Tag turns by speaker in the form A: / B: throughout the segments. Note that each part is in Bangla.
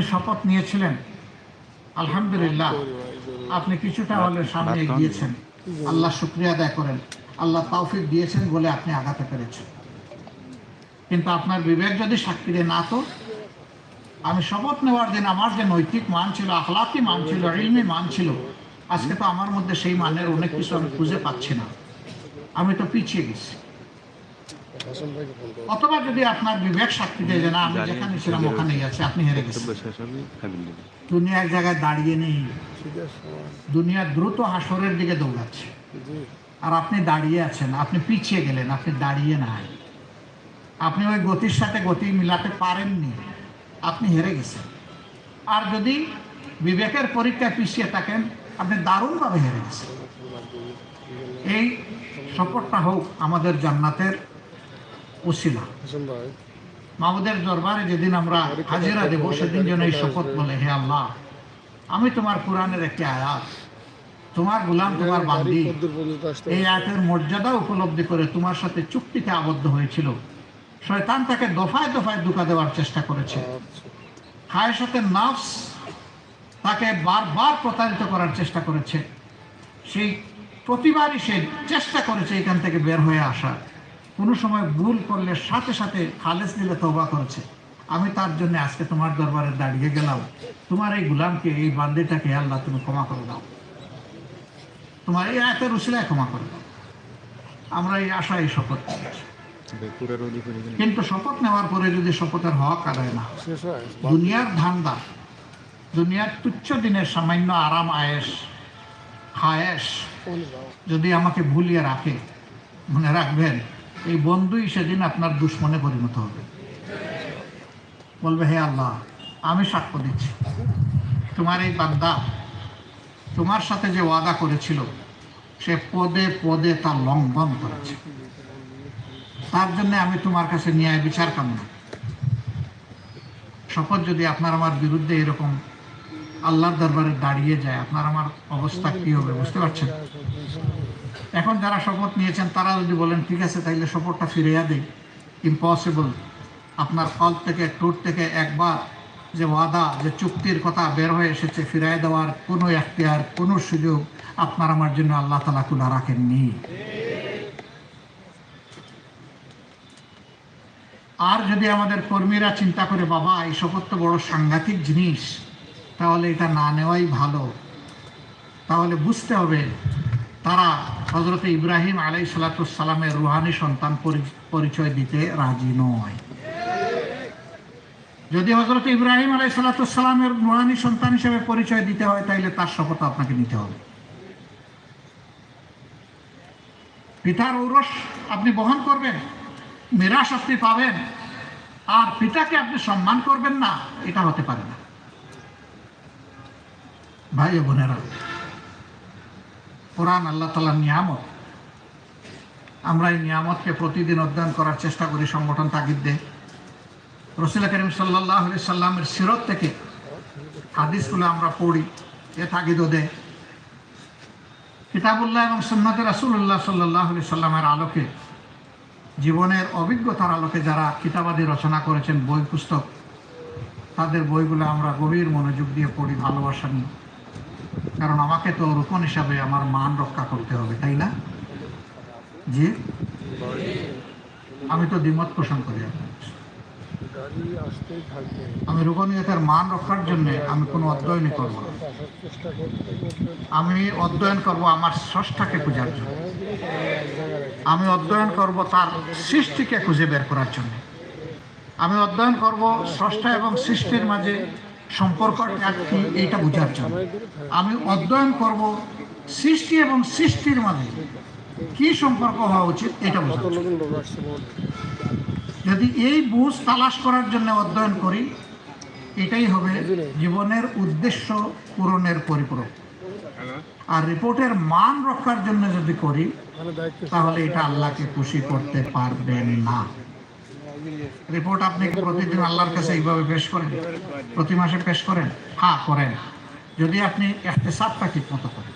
A: আপনি শপথ নিয়েছিলেন। আলহামদুলিল্লাহ। আপনি কিছুটা হলে সামনে এগিয়েছেন। আল্লাহ শুক্রিয়া আদায় করেন। আল্লাহ তৌফিক দিয়েছেন বলে আপনি আগাতে পেরেছেন। কিন্তু আপনার বিবেক যদি সাক্ষী দেয় না তো? আমি শপথ নেওয়ার দিন আমার যে নৈতিক মান ছিল আখলাকি মান ছিল ইলমি মান ছিল আজকে তো আমার মধ্যে সেই মানের অনেক কিছু আমি খুঁজে পাচ্ছি না। আমি তো পিছিয়ে গেছি। অথবা যদি আপনার বিবেক সাক্ষী দেয় যে না আমি যেখানে ছিলাম ওখানেই আছে আপনি হেরে গেছেন। দুনিয়া এক জায়গায় দাঁড়িয়ে নেই। দুনিয়া দ্রুত হাসরের দিকে দৌড়াচ্ছে। আর আপনি দাঁড়িয়ে আছেন আপনি পিছিয়ে গেলেন আপনি দাঁড়িয়ে নাই। আপনি ওই গতির সাথে গতি মিলাতে পারেননি আপনি হেরে গেছেন। আর যদি বিবেকের পরীক্ষায় পিছিয়ে থাকেন আপনি দারুণভাবে হেরে গেছেন। এই সফরটা হোক আমাদের জান্নাতের দরবারে যেদিন আমরা হাজিরা দেব, সেদিন যেন এই শপথ বলে, হে আল্লাহ, আমি তোমার কোরআনের একটি আয়াত, তোমার তোমার বান্দি, এই আয়াতের মর্যাদা উপলব্ধি করে তোমার সাথে চুক্তিতে আবদ্ধ হয়েছিল। শয়তান তাকে দফায় দফায় দুকা দেওয়ার চেষ্টা করেছে। হায়ের সাথে নাফস তাকে বারবার প্রতারিত করার চেষ্টা করেছে। সেই প্রতিবারই সে চেষ্টা করেছে এখান থেকে বের হয়ে আসা কোনো সময় ভুল করলে সাথে সাথে খালেস দিলে তবা করেছে। আমি তার জন্য আজকে তোমার দরবারে দাঁড়িয়ে গেলাম। তোমার এই গুলামকে এই বান্দিটাকে আল্লাহ তুমি ক্ষমা করে দাও। তোমার এই আয়তের উসিলায় ক্ষমা করে দাও। আমরা এই আশা এই শপথ করেছি কিন্তু শপথ নেওয়ার পরে যদি শপথের হক আদায় না দুনিয়ার ধান্দা দুনিয়ার তুচ্ছ দিনের সামান্য আরাম আয়েস হায়েস যদি আমাকে ভুলিয়ে রাখে মনে রাখবেন এই বন্ধুই সেদিন আপনার দুশ্মনে পরিণত হবে। বলবে, হে আল্লাহ, আমি সাক্ষ্য দিচ্ছি। তোমার এই বান্দা তোমার সাথে যে ওয়াদা করেছিল, সে পদে পদে তার লঙ্ঘন করেছে। তার জন্য আমি তোমার কাছে ন্যায় বিচার কামনা শপথ যদি আপনার আমার বিরুদ্ধে এরকম আল্লাহর দরবারে দাঁড়িয়ে যায়, আপনার আমার অবস্থা কি হবে, বুঝতে পারছেন? এখন যারা শপথ নিয়েছেন, তারা যদি বলেন, ঠিক আছে, তাইলে শপথটা ফিরিয়ে দেই। ইম্পসিবল আপনার কল থেকে ট্যুর থেকে একবার যে ওয়াদা, যে চুক্তির কথা বের হয়ে এসেছে ফিরাই দেওয়ার কোনো এখতিয়ার, কোনো সুযোগ আপনার আমার জন্য আল্লাহ তালা খুলা রাখেননি। আর যদি আমাদের কর্মীরা চিন্তা করে, বাবা, এই শপথ তো বড় সাংঘাতিক জিনিস, তাহলে এটা না নেওয়াই ভালো। তাহলে বুঝতে হবে তারা হজরত ইব্রাহিম আলাই সালাতামের রুহানি সন্তান পরিচয় দিতে রাজি নয়। যদি হজরত ইব্রাহিম আলাই সালাতামের রুহানি সন্তান হিসেবে পরিচয় দিতে হয় তাহলে তার শপথ আপনাকে নিতে হবে। পিতার ঔরস আপনি বহন করবেন মিরাস আপনি পাবেন, আর পিতাকে আপনি সম্মান করবেন না, এটা হতে পারে না। ভাই বোনেরা কোরআন, আল্লাহ তালার নিয়ামত। আমরা এই নিয়ামতকে প্রতিদিন অধ্যয়ন করার চেষ্টা করি, সংগঠন তাগিদ দেয়। রসুল করিম সাল্লাহ সাল্লামের সিরত থেকে হাদিসগুলো আমরা পড়ি, এ তাগিদও দেয়। কিতাবুল্লাহ এবং সন্ন্যতের রাসুল্লাহ সাল্লাহ সাল্লামের আলোকে, জীবনের অভিজ্ঞতার আলোকে যারা কিতাবাদি রচনা করেছেন, বই পুস্তক, তাদের বইগুলো আমরা গভীর মনোযোগ দিয়ে পড়ি, ভালোবাসা নিয়ে। কারণ আমাকে তো রোপণ হিসাবে আমার মান রক্ষা করতে হবে, তাই না? যে আমি তো দ্বিমত পোষণ করি আমি রূপনীয়তার মান রক্ষার জন্য আমি কোনো অধ্যয়নই করব না। আমি অধ্যয়ন করব আমার স্রষ্টাকে খোঁজার জন্য। আমি অধ্যয়ন করব তার সৃষ্টিকে খুঁজে বের করার জন্য। আমি অধ্যয়ন করব স্রষ্টা এবং সৃষ্টির মাঝে এইটা বোঝার জন্য। আমি অধ্যয়ন করব সৃষ্টি এবং সৃষ্টির মাঝে কি সম্পর্ক হওয়া উচিত এটা যদি এই বুঝ তালাশ করার জন্য অধ্যয়ন করি, এটাই হবে জীবনের উদ্দেশ্য পূরণের পরিপূরক। আর রিপোর্টের মান রক্ষার জন্য যদি করি, তাহলে এটা আল্লাহকে খুশি করতে পারবেন না। রিপোর্ট আপনি কি প্রতিদিন আল্লাহর কাছে এইভাবে পেশ করেন? প্রতি মাসে পেশ করেন? হ্যাঁ করেন। যদি আপনি এহতেসাবটা ঠিক মতো করেন।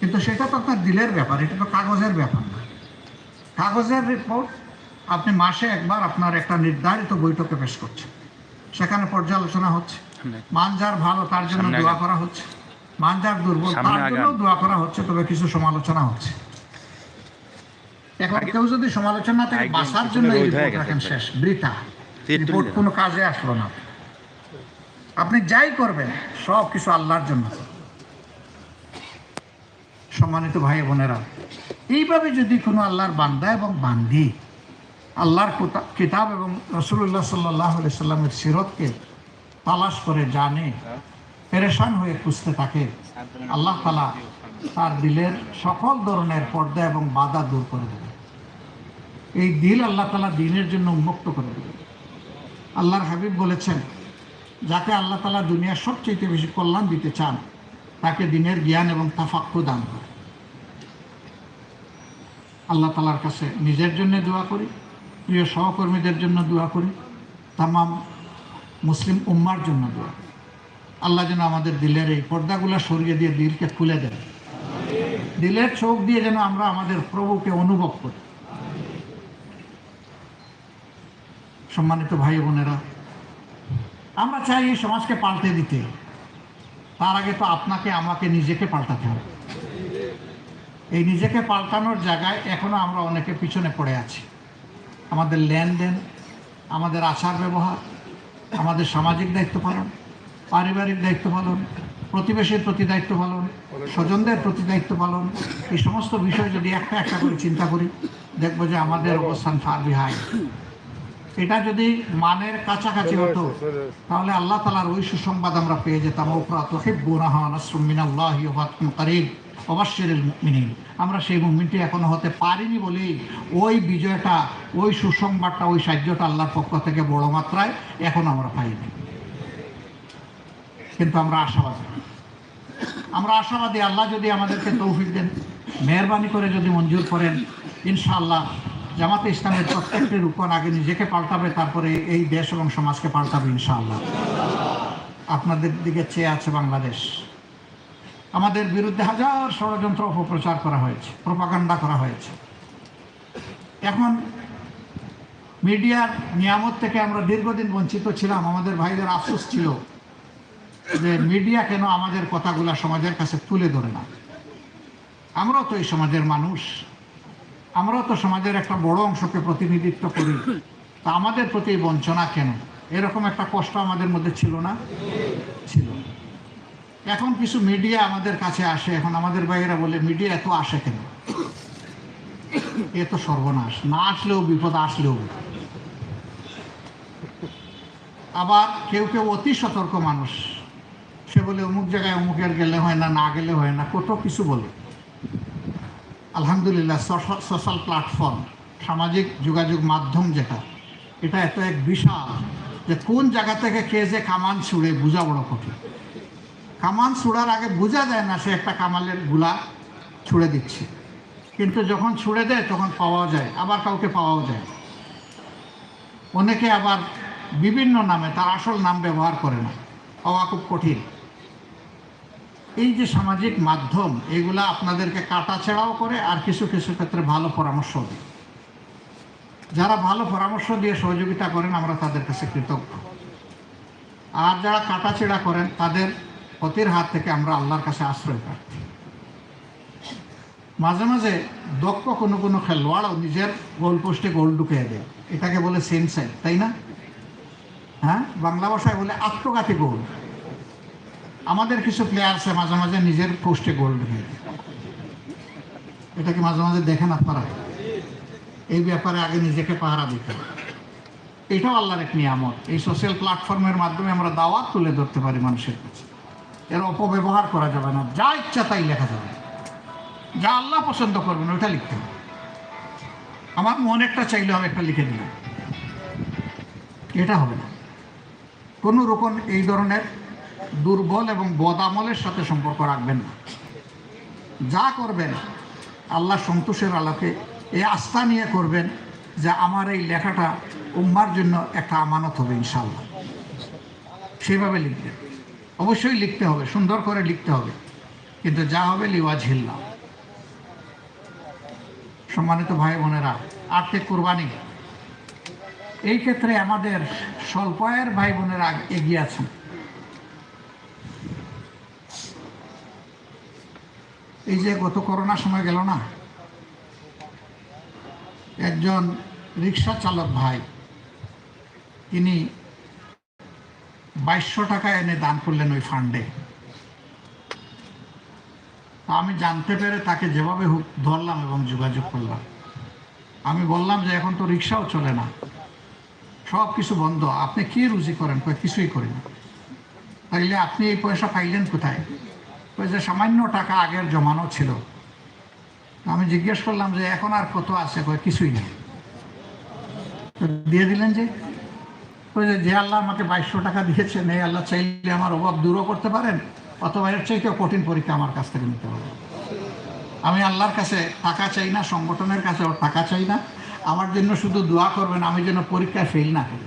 A: কিন্তু সেটা তো আপনার দিলের ব্যাপার এটা তো কাগজের ব্যাপার না। কাগজের রিপোর্ট আপনি মাসে একবার আপনার একটা নির্ধারিত বৈঠকে পেশ করছেন। সেখানে পর্যালোচনা হচ্ছে। মান যার ভালো তার জন্য দোয়া করা হচ্ছে। মান যার দুর্বল তার জন্য দোয়া করা হচ্ছে তবে কিছু সমালোচনা হচ্ছে। এখন কেউ যদি সমালোচনা থেকে বাঁচার জন্য এই রিপোর্ট রাখেন শেষ। বৃথা। রিপোর্ট কোনো কাজে আসলো না। আপনি যাই করবেন সব কিছু আল্লাহর জন্য। সম্মানিত ভাই বোনেরা এইভাবে যদি কোনো আল্লাহর বান্দা এবং বান্দি আল্লাহর কিতাব এবং রসুল্লাহ সাল্লাহ সাল্লামের সিরতকে তালাশ করে জানে পেরেশান হয়ে খুঁজতে থাকে আল্লাহ তালা তার দিলের সকল ধরনের পর্দা এবং বাধা দূর করে দেবে এই দিল আল্লাহ তালা দিনের জন্য উন্মুক্ত করে দেবে আল্লাহর হাবিব বলেছেন, যাকে আল্লাহ তালা দুনিয়ার সবচেয়ে বেশি কল্যাণ দিতে চান, তাকে দিনের জ্ঞান এবং তাফাক্কু দান করে আল্লাহ তালার কাছে নিজের জন্য দোয়া করি, প্রিয় সহকর্মীদের জন্য দোয়া করি, তামাম মুসলিম উম্মার জন্য দোয়া করি। আল্লাহ যেন আমাদের দিলের এই পর্দাগুলো সরিয়ে দিয়ে দিলকে খুলে দেন। দিলের চোখ দিয়ে যেন আমরা আমাদের প্রভুকে অনুভব করি। সম্মানিত ভাই বোনেরা, আমরা চাই এই সমাজকে পাল্টে দিতে। তার আগে তো আপনাকে, আমাকে, নিজেকে পাল্টাতে হবে। এই নিজেকে পাল্টানোর জায়গায় এখনও আমরা অনেকে পিছনে পড়ে আছি। আমাদের লেনদেন, আমাদের আচার ব্যবহার, আমাদের সামাজিক দায়িত্ব পালন, পারিবারিক দায়িত্ব পালন, প্রতিবেশীর প্রতি দায়িত্ব পালন, স্বজনদের প্রতি দায়িত্ব পালন, এই সমস্ত বিষয় যদি একটা একটা করে চিন্তা করি, দেখব যে আমাদের অবস্থান ফার বিহাই এটা যদি মানের কাছাকাছি হতো তাহলে আল্লাহ তালার ওই সুসংবাদ আমরা পেয়ে যেতাম ওপরা তোহিবুরাহিমিনাল্লাহ করিব অবশ্যের মিনিং আমরা সেই মুভমেন্টটি এখনও হতে পারিনি বলেই ওই বিজয়টা ওই সুসংবাদটা ওই সাহায্যটা আল্লাহর পক্ষ থেকে বড় মাত্রায় এখন আমরা পাইনি। কিন্তু আমরা আশাবাদী। আমরা আশাবাদী আল্লাহ যদি আমাদেরকে তৌফিক দেন মেহরবানি করে যদি মঞ্জুর করেন ইনশাআল্লাহ জামাতে ইসলামের প্রত্যেকটি রূপন আগে নিজেকে পাল্টাবে, তারপরে এই দেশ এবং সমাজকে পাল্টাবে, ইনশাআল্লাহ। আপনাদের দিকে চেয়ে আছে বাংলাদেশ। আমাদের বিরুদ্ধে হাজার ষড়যন্ত্র, অপপ্রচার করা হয়েছে, প্রপাগান্ডা করা হয়েছে। এখন মিডিয়ার নিয়ামত থেকে আমরা দীর্ঘদিন বঞ্চিত ছিলাম, আমাদের ভাইদের আফসোস ছিল যে মিডিয়া কেন আমাদের কথাগুলা সমাজের কাছে তুলে ধরে না। আমরাও তো এই সমাজের মানুষ। আমরাও তো সমাজের একটা বড় অংশকে প্রতিনিধিত্ব করি। তা আমাদের প্রতি বঞ্চনা কেন? এরকম একটা কষ্ট আমাদের মধ্যে ছিল না? ছিল। এখন কিছু মিডিয়া আমাদের কাছে আসে, এখন আমাদের ভাইয়েরা বলে মিডিয়া এত আসে কেন? এ তো সর্বনাশ। না আসলেও বিপদ, আসলেও আবার কেউ কেউ অতি সতর্ক মানুষ। সে বলে, অমুক জায়গায় অমুকের গেলে হয় না না গেলে হয় না। কত কিছু বলে। আলহামদুলিল্লাহ, সোশ্যাল প্ল্যাটফর্ম, সামাজিক যোগাযোগ মাধ্যম যেটা, এটা এত এক বিশাল যে কোন জায়গা থেকে কে যে কামান ছুড়ে বোঝা বড় কঠিন। কামান ছুড়ার আগে বোঝা যায় না সে একটা কামালেরগুলা ছুড়ে দিচ্ছে। কিন্তু যখন ছুড়ে দেয়, তখন পাওয়া যায়, আবার কাউকে পাওয়াও যায় অনেকে আবার বিভিন্ন নামে তার আসল নাম ব্যবহার করে না, পাওয়া খুব কঠিন। এই যে সামাজিক মাধ্যম, এগুলা আপনাদেরকে কাটাছেড়াও করে আর কিছু কিছু ক্ষেত্রে ভালো পরামর্শ দেয় যারা ভালো পরামর্শ দিয়ে সহযোগিতা করেন, আমরা তাদের কাছে কৃতজ্ঞ। আর যারা কাটাছেড়া করেন, তাদের ক্ষতির হাত থেকে আমরা আল্লাহর কাছে আশ্রয় প্রার্থী। মাঝে মাঝে দক্ষ কোনো কোনো খেলোয়াড়ও নিজের গোল পোস্টে গোল ঢুকিয়ে দেয়। এটাকে বলে সেন্সাইড তাই না? হ্যাঁ? বাংলা ভাষায় বলে আত্মঘাতী গোল। আমাদের কিছু প্লেয়ার্সে মাঝে মাঝে নিজের পোস্টে গোল ঢুকিয়ে এটাকে মাঝে মাঝে দেখেন আপনারা। এই ব্যাপারে আগে নিজেকে পাহারা দিতে এটাও আল্লাহর এক নিয়ামত। এই সোশ্যাল প্ল্যাটফর্মের মাধ্যমে আমরা দাওয়াত তুলে ধরতে পারি মানুষের কাছে। এর অপব্যবহার করা যাবে না। যা ইচ্ছা তাই লেখা যাবে। যা আল্লাহ পছন্দ করবেন ওটা লিখতে হবে। আমার মন একটা চাইলে হবে, একটা লিখে দিলাম। এটা হবে না। কোনো রকম এই ধরনের দুর্বল এবং বদামলের সাথে সম্পর্ক রাখবেন না। যা করবেন, আল্লাহ সন্তোষের আলোকে এই আস্থা নিয়ে করবেন যে আমার এই লেখাটা উম্মার জন্য একটা আমানত হবে ইনশাল্লাহ সেভাবে লিখবেন। অবশ্যই লিখতে হবে, সুন্দর করে লিখতে হবে। কিন্তু যা হবে লিওয়াজ হিল্লা সম্মানিত ভাই বোনেরা, আর্থিক কোরবানি। এই ক্ষেত্রে আমাদের স্বল্প আয়ের ভাই বোনেরা এগিয়ে আছেন। এই যে গত করোনা সময় গেল না? একজন রিক্সা চালক ভাই, তিনি বাইশশো টাকা এনে দান করলেন ওই ফান্ডে আমি জানতে পেরে তাকে যেভাবে ধরলাম এবং যোগাযোগ করলাম। আমি বললাম যে, এখন তো রিক্সাও চলে না। সব কিছু বন্ধ। আপনি কি রুজি করেন? কিছুই করি না। তাইলে আপনি এই পয়সা পাইলেন কোথায়? ওই যে সামান্য টাকা আগের জমানো ছিল। আমি জিজ্ঞেস করলাম যে এখন আর কত আছে? কয়, কিছুই নেই। দিয়ে দিলেন যে, ওই যে যে আল্লাহ আমাকে বাইশশো টাকা দিয়েছেন, এই আল্লাহ চাইলে আমার অভাব দূরও করতে পারেন, অথবা এর চাইতেও কঠিন পরীক্ষা আমার কাছ থেকে নিতে হবে। আমি আল্লাহর কাছে টাকা চাই না, সংগঠনের কাছে টাকা চাই না। আমার জন্য শুধু দোয়া করবেন, আমি যেন পরীক্ষায় ফেল না করি।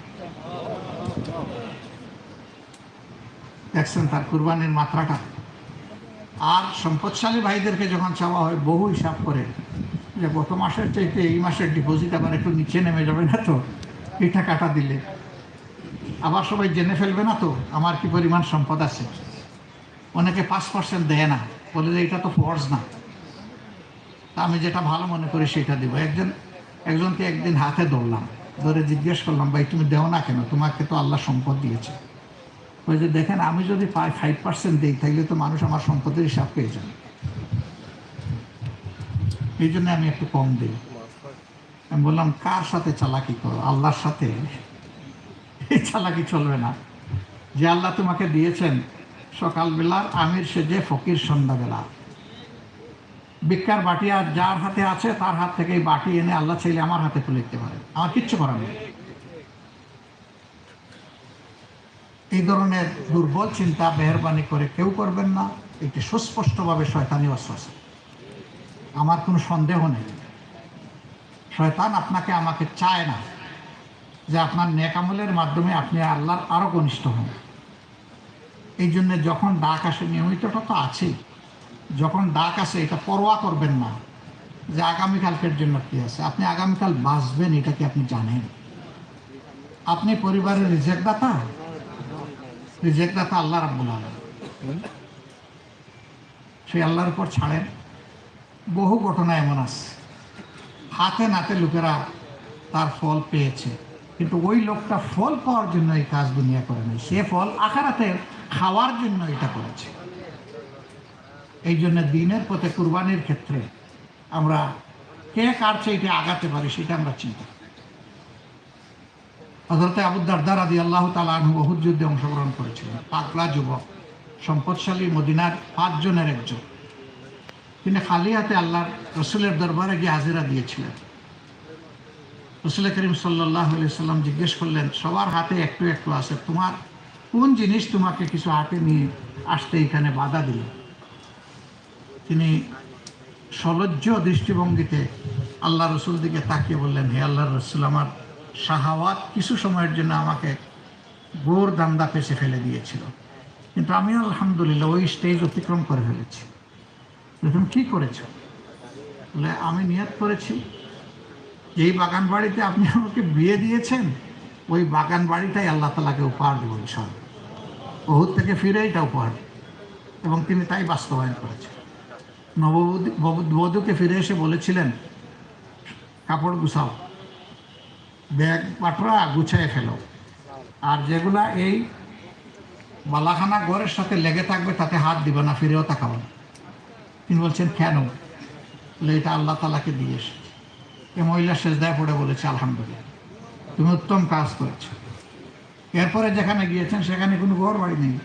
A: দেখছেন তার কুরবানির মাত্রাটা? আর সম্পদশালী ভাইদেরকে যখন চাওয়া হয়, বহু হিসাব করে, যে গত মাসের চাইতে এই মাসের ডিপোজিট আবার একটু নিচে নেমে যাবে না তো? এই টাকাটা দিলে। আবার সবাই জেনে ফেলবে না তো, আমার কি পরিমাণ সম্পদ আছে? অনেকে পাঁচ পার্সেন্ট দেয় না, বলে যে এটা তো ফর্স না। তা আমি যেটা ভালো মনে করি সেটা দেবো। একজন, একজনকে একদিন হাতে ধরলাম, ধরে জিজ্ঞেস করলাম, ভাই, তুমি দেও না কেন? তোমাকে তো আল্লাহ সম্পদ দিয়েছে। ওই যে দেখেন, আমি যদি ফাইভ পার্সেন্ট দিই তাহলে তো মানুষ আমার সম্পদের হিসাব পেয়ে যাবে। এই জন্য আমি একটু কম দিই। আমি বললাম, কার সাথে চালাকি করো? আল্লাহর সাথে? এই চালাকি চলবে না। যে আল্লাহ তোমাকে দিয়েছেন সকালবেলার আমির সেজে ফকির সন্ধ্যাবেলা। ভিক্ষার বাটি আর যার হাতে আছে, তার হাত থেকে বাটি এনে আল্লাহ চাইলে আমার হাতে তুলে দিতে পারে। আমার কিচ্ছু করার নেই। এই ধরনের দুর্বল চিন্তা মেহরবানি করে কেউ করবেন না। এটি সুস্পষ্টভাবে শয়তানি অস্ত্র আমার কোনো সন্দেহ নেই। শয়তান আপনাকে আমাকে চায় না যে আপনার নেকামলের মাধ্যমে আপনি আল্লাহর আরও ঘনিষ্ঠ হন। এই জন্য যখন ডাক আসে, নিয়মিতটা তো আছেই যখন ডাক আসে, এটা পরোয়া করবেন না যে আগামীকালকের জন্য কী আছে। আপনি আগামীকাল বাঁচবেন, এটা কি আপনি জানেন? আপনি পরিবারের রিজেক্ট দাতা? রিজেক্ট দাতা আল্লাহ রাব্বুল আলামিন। সেই আল্লাহর উপর ছাড়েন। বহু ঘটনা এমন আছে। হাতে নাতে লোকেরা তার ফল পেয়েছে। কিন্তু ওই লোকটা ফল পাওয়ার জন্য এই কাজ দুনিয়া করে নাই। সে ফল আখারাতে খাওয়ার জন্য এটা করেছে। এই জন্য দিনের পথে কুরবানির ক্ষেত্রে আমরা কে কার চাইতে আগাতে পারি সেটা আমরা চিন্তা। হজরতে আবুদ্দারদার আদি আল্লাহ তালা যুদ্ধে অংশগ্রহণ করেছিলেন। পাগলা যুবক, সম্পদশালী মদিনার পাঁচজনের একজন। তিনি খালি হাতে আল্লাহর রসুলের দরবারে গিয়ে হাজিরা দিয়েছিলেন। রসুল করিম সাল্লাহ সাল্লাম জিজ্ঞেস করলেন, সবার হাতে একটু একটু আছে, তোমার কোন জিনিস তোমাকে কিছু হাতে নিয়ে আসতে এখানে বাধা দিল? তিনি সলজ্জ দৃষ্টিভঙ্গিতে আল্লাহ রসুল দিকে তাকিয়ে বললেন, হে আল্লাহ রসুল, আমার শাহাওয়াত কিছু সময়ের জন্য আমাকে গোর দান্দা পেছে ফেলে দিয়েছিল। কিন্তু আমি আলহামদুলিল্লাহ ওই স্টেজ অতিক্রম করে ফেলেছি। তুমি কী করেছ? বলে, আমি নিয়ত করেছি। যেই বাগান বাড়িতে আপনি আমাকে বিয়ে দিয়েছেন, ওই বাগান বাড়িটাই আল্লাহ তালাকে উপহার দেবো ইনশাল বহুত থেকে ফিরে এটা উপহার। এবং তিনি তাই বাস্তবায়ন করেছেন। নববধূ বধূ- বধূকে ফিরে এসে বলেছিলেন, কাপড় গুছাও। ব্যাগ পাটরা গুছিয়ে ফেলো আর যেগুলা এই বালাখানা ঘরের সাথে লেগে থাকবে, তাতে হাত দিবে না, ফিরেও তাকাবো না। তিনি বলছেন, কেন? এটা আল্লাহ তালাকে দিয়ে এসেছে এ মহিলা শেষদায় পড়ে বলেছে, আলহামদুলিল্লাহ, তুমি উত্তম কাজ করেছ। এরপরে যেখানে গিয়েছেন, সেখানে কোনো ঘর বাড়ি নেই।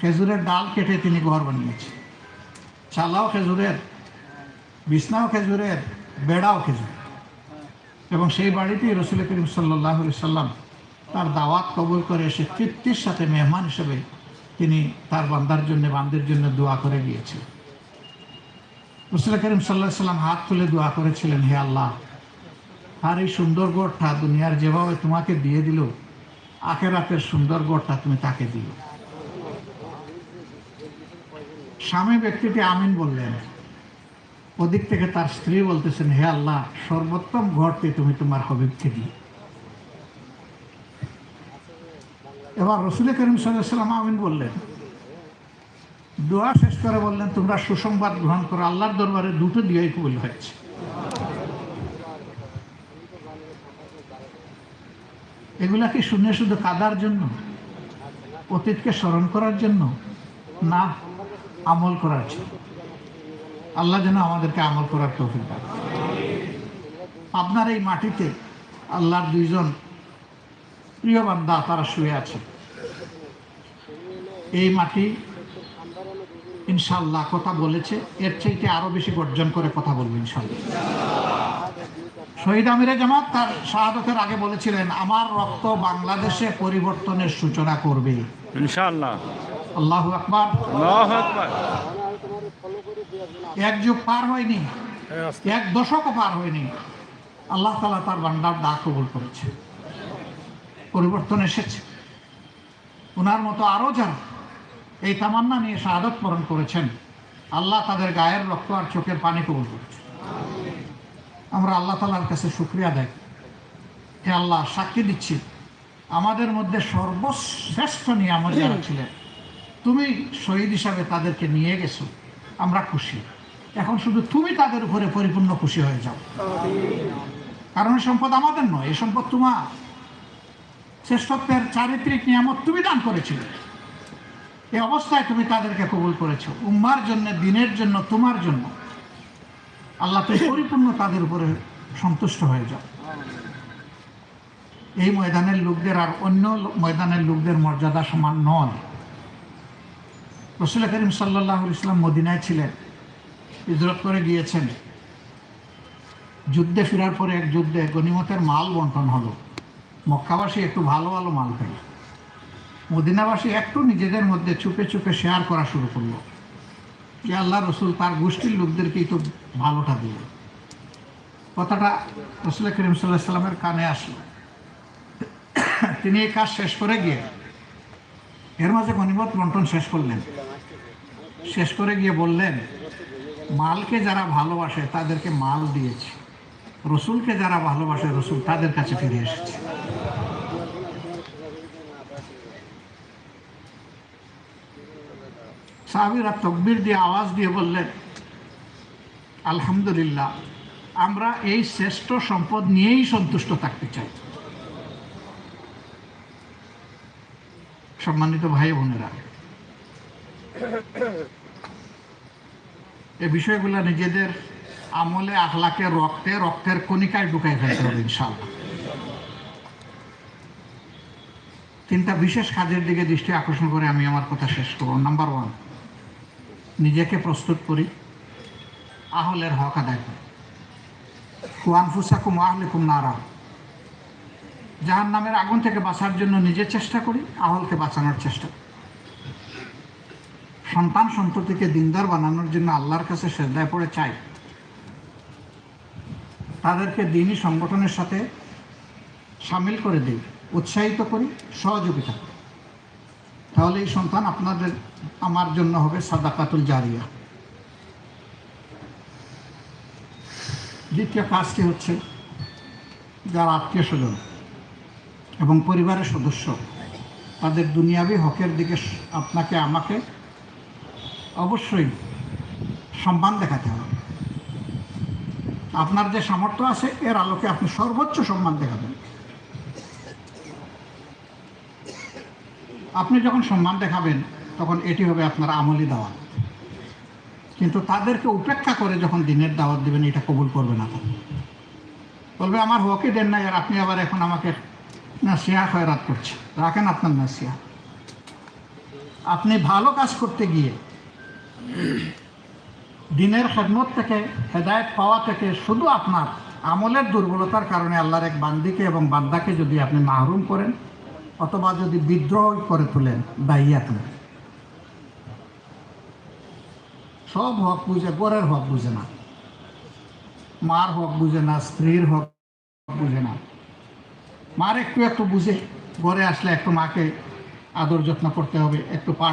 A: খেজুরের ডাল কেটে তিনি ঘর বানিয়েছেন। চালাও খেজুরের, বিছনাও খেজুরের, বেড়াও খেজুর এবং সেই বাড়িতেই রসুল করিম সাল্লাহ সাল্লাম তার দাওয়াত কবুল করে এসে তৃপ্তির সাথে মেহমান হিসেবে তিনি তার বান্দার জন্য, বান্দির জন্য দোয়া করে গিয়েছিলেন। রসুল করিম সাল্লাহ সাল্লাম হাত তুলে দোয়া করেছিলেন, হে আল্লাহ, আর এই সুন্দর গড়টা দুনিয়ার যেভাবে তোমাকে দিয়ে দিল, আখেরাতের সুন্দর গড়টা তুমি তাকে দিও স্বামী ব্যক্তিটি আমিন বললেন ওদিক থেকে তার স্ত্রী বলতেছেন, হে আল্লাহ, সর্বোত্তম ঘরটি তুমি তোমার হবিবকে দিও এবার রসুল করিম সাল্লাম আমিন বললেন, দোয়া শেষ করে বললেন, তোমরা সুসংবাদ গ্রহণ করো, আল্লাহর দরবারে দুটো দিয়েই কবুল হয়েছে। এগুলা কি শুনে শুধু কাদার জন্য, অতীতকে স্মরণ করার জন্য, না আমল করার জন্য? আল্লাহ যেন আমাদেরকে আমল করার তৌফিক দেন আপনার এই মাটিতে আল্লাহর দুইজন প্রিয় বান্দা তারা শুয়ে আছে। এই মাটি ইনশাল্লাহ কথা বলেছে এর চাইতে আরও বেশি গর্জন করে কথা বলবে ইনশাল্লাহ। শহীদ আমিরে জামাত তার শাহাদতের আগে বলেছিলেন আমার রক্ত বাংলাদেশে পরিবর্তনের সূচনা করবে।
B: ইনশাআল্লাহ
A: আল্লাহ আকবার।
B: আল্লাহু আকবার।
A: এক যুগ পার হয়নি
C: হ্যাঁ
A: এক দশকও পার হয়নি। আল্লাহ তালা তার বান্দার দা কবুল করেছে পরিবর্তন এসেছে। ওনার মতো আরও যারা এই তামান্না নিয়ে শাহাদত পূরণ করেছেন আল্লাহ তাদের গায়ের রক্ত আর চোখের পানি কবুল করেছে। আমরা আল্লাহ তালার কাছে শুক্রিয়া দেয় হে আল্লাহ সাক্ষী দিচ্ছি আমাদের মধ্যে সর্বশ্রেষ্ঠ নিয়ামত যারা ছিলেন তুমি শহীদ হিসাবে তাদেরকে নিয়ে গেছো আমরা খুশি। এখন শুধু তুমি তাদের উপরে পরিপূর্ণ খুশি হয়ে যাও। কারণ সম্পদ আমাদের নয়, এই সম্পদ তোমার। শ্রেষ্ঠত্বের চারিত্রিক নিয়ামত তুমি দান করেছিলে। এই অবস্থায় তুমি তাদেরকে কবুল করেছ। উম্মার জন্য, দিনের জন্য, তোমার জন্য। আল্লাহ তুমি পরিপূর্ণ তাদের উপরে সন্তুষ্ট হয়ে যাও। এই ময়দানের লোকদের আর অন্য ময়দানের লোকদের মর্যাদা সমান নয়। রসুল করিম সাল্লাহ ইসলাম মদিনায় ছিলেন। হিজরত করে গিয়েছেন যুদ্ধে ফেরার পরে এক যুদ্ধে গনিমতের মাল বন্টন হলো। মক্কাবাসী একটু ভালো ভালো মাল পেল। মদিনাবাসী একটু নিজেদের মধ্যে চুপে চুপে শেয়ার করা শুরু করল। যে আল্লাহ রসুল তার গোষ্ঠীর লোকদেরকেই তো ভালোটা দিল। কথাটা রসুল করিম সাল্লাহ সাল্লামের কানে আসলো। তিনি এই কাজ শেষ করে গিয়ে এর মাঝে গনিমত বন্টন শেষ করলেন। শেষ করে গিয়ে বললেন মালকে যারা ভালোবাসে, তাদেরকে মাল দিয়েছে। রসুলকে যারা ভালোবাসে, রসুল তাদের কাছে ফিরে এসেছে। সাহাবিরা তকবির দিয়ে আওয়াজ দিয়ে বললেন, আলহামদুলিল্লাহ, আমরা এই শ্রেষ্ঠ সম্পদ নিয়েই সন্তুষ্ট থাকতে চাই। সম্মানিত ভাই বোনেরা এই বিষয়গুলো নিজেদের আমলে, আখলাকে, রক্তে, রক্তের কণিকায় ঢুকাই ফেলতে হবে ইনশাল্লাহ তিনটা বিশেষ কাজের দিকে দৃষ্টি আকর্ষণ করে আমি আমার কথা শেষ করব। নাম্বার ওয়ান নিজেকে প্রস্তুত করি, আহলের হক আদায় করি। কুয়ান ফুসাকুম আহলেকুম নারা। জাহান নামের আগুন থেকে বাঁচার জন্য নিজে চেষ্টা করি, আহলকে বাঁচানোর চেষ্টা করি। সন্তান সন্ততিকে দিনদার বানানোর জন্য আল্লাহর কাছে শ্রদ্ধায় পড়ে চাই। তাদেরকে দিনই সংগঠনের সাথে সামিল করে দিই, উৎসাহিত করি, সহযোগিতা তাহলে এই সন্তান আপনাদের, আমার জন্য হবে সাদাকাতুল জারিয়া। দ্বিতীয় কাজটি হচ্ছে যারা আত্মীয় স্বজন এবং পরিবারের সদস্য, তাদের দুনিয়াবি হকের দিকে আপনাকে, আমাকে অবশ্যই সম্মান দেখাতে হবে। আপনার যে সামর্থ্য আছে, এর আলোকে আপনি সর্বোচ্চ সম্মান দেখাবেন। আপনি যখন সম্মান দেখাবেন, তখন এটি হবে আপনার আমলি দাওয়াত। কিন্তু তাদেরকে উপেক্ষা করে যখন দিনের দাওয়াত দেবেন, এটা কবুল করবে না। বলবে, আমার হকই দেন নাই, আর আপনি আবার এখন আমাকে নাসিয়া খয়রাত করছে রাখেন আপনার নাসিয়া আপনি ভালো কাজ করতে গিয়ে দিনের খেদমত থেকে, হেদায়ত পাওয়া থেকে শুধু আপনার আমলের দুর্বলতার কারণে আল্লাহর এক বান্দিকে এবং বান্দাকে যদি আপনি মাহরুম করেন, অথবা যদি বিদ্রোহ করে তোলেন, দায়ী আপনি। সব হক বুঝে গড়ের হক বুঝে না। মার হক বুঝে না, স্ত্রীর হক বুঝে না। মার একটু একটু বুঝে ঘরে আসলে একটু মাকে আদর যত্ন করতে হবে, একটু পাঠ